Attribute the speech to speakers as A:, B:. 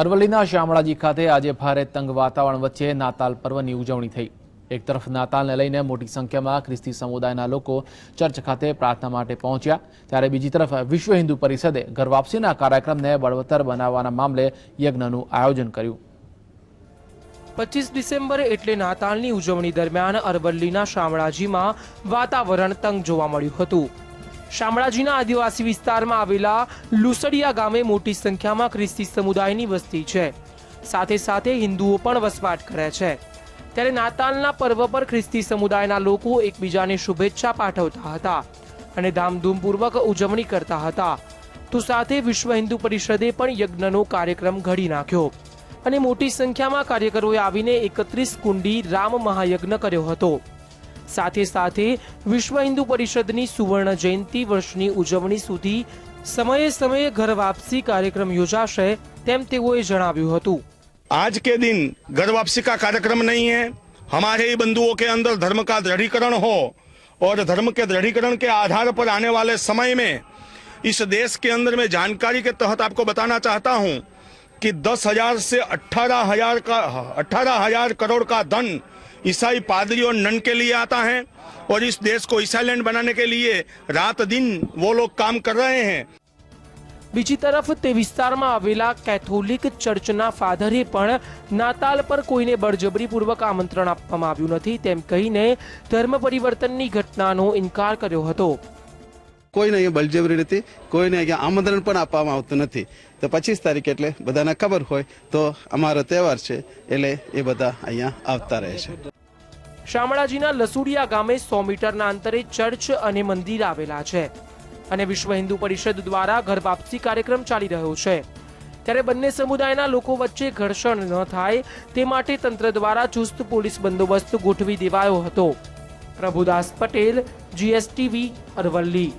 A: અરવલ્લીના શામળાજી ખાતે આજે ભારે તંગ વાતાવરણ વચ્ચે નાતાલ પર્વની ઉજવણી થઈ. એક તરફ નાતાલને લઈને મોટી સંખ્યામાં ખ્રિસ્તી સમુદાયના લોકો ચર્ચ ખાતે પ્રાર્થના માટે પહોંચ્યા, ત્યારે બીજી તરફ વિશ્વ હિન્દુ પરિષદે ઘર વાપસીના કાર્યક્રમને બળવત્તર બનાવવાના મામલે યજ્ઞનું આયોજન કર્યું.
B: પચીસ ડિસેમ્બરે એટલે નાતાલની ઉજવણી દરમિયાન અરવલ્લીના શામળાજીમાં વાતાવરણ તંગ જોવા મળ્યું હતું. શામળાજીના આદિવાસી વિસ્તારમાં આવેલા લુસડિયા ગામે મોટી સંખ્યામાં ખ્રિસ્તી સમુદાયની વસ્તી છે. સાથે સાથે હિન્દુઓ પણ વસવાટ કરે છે. ત્યારે નાતાલના પર્વ પર ખ્રિસ્તી સમુદાયના લોકો એકબીજાને શુભેચ્છા પાઠવતા હતા અને ધામધૂમપૂર્વક ઉજવણી કરતા હતા. તો સાથે વિશ્વ હિન્દુ પરિષદે પણ યજ્ઞનો કાર્યક્રમ ઘડી નાખ્યો અને મોટી સંખ્યામાં કાર્યકરોએ આવીને એકત્રીસ કુંડી રામ મહાયજ્ઞ કર્યો હતો. સાથે સાથે વિશ્વ હિન્દુ પરિષદની સુવર્ણ જયંતિ વર્ષની ઉજવણી સુધી સમયે સમયે ઘર વાપસી કાર્યક્રમ યોજાશે તેમ તેઓએ જણાવ્યું હતું
C: आज के दिन घर वापसी का कार्यक्रम नहीं है हमारे ही बंधुओं के अंदर धर्म का दृढ़ीकरण हो और धर्म के दृढ़ीकरण के आधार पर आने वाले समय में इस देश के अंदर मैं जानकारी के तहत आपको बताना चाहता हूं कि दस हजार से अट्ठारह हजार का अट्ठारह हजार करोड़ का धन ईसाई पादरी और नन के लिए आता है और इस देश को ईसाईलैंड बनाने के लिए रात दिन वो लोग काम कर रहे हैं
B: બીજી તરફ તે વિસ્તારમાં આવેલા કેથોલિક ચર્ચના ફાધરે પણ નાતાલ પર કોઈને બળજબરીપૂર્વક આમંત્રણ આપવામાં આવ્યું નથી તેમ કહીને ધર્મ પરિવર્તનની ઘટનાનો ઇનકાર કર્યો હતો
D: કોઈને અહીંયા બળજબરી નથી, કોઈને અહીંયા આમંત્રણ પણ આપવામાં આવતું નથી. તો પચીસ તારીખ એટલે બધાને ખબર હોય તો અમારો તહેવાર છે એટલે એ બધા અહીંયા આવતા રહે છે.
B: શામળાજીના લસુડિયા ગામે સો મીટરના અંતરે ચર્ચ અને મંદિર આવેલા છે અને વિશ્વ હિન્દુ પરિષદ દ્વારા ઘર વાપસી કાર્યક્રમ ચાલી રહ્યો છે. ત્યારે બંને સમુદાયના લોકો વચ્ચે ઘર્ષણ ન થાય તે માટે તંત્ર દ્વારા ચુસ્ત પોલીસ બંદોબસ્ત ગોઠવી દેવાયો હતો. પ્રભુદાસ પટેલ, જીએસટીવી, અરવલ્લી.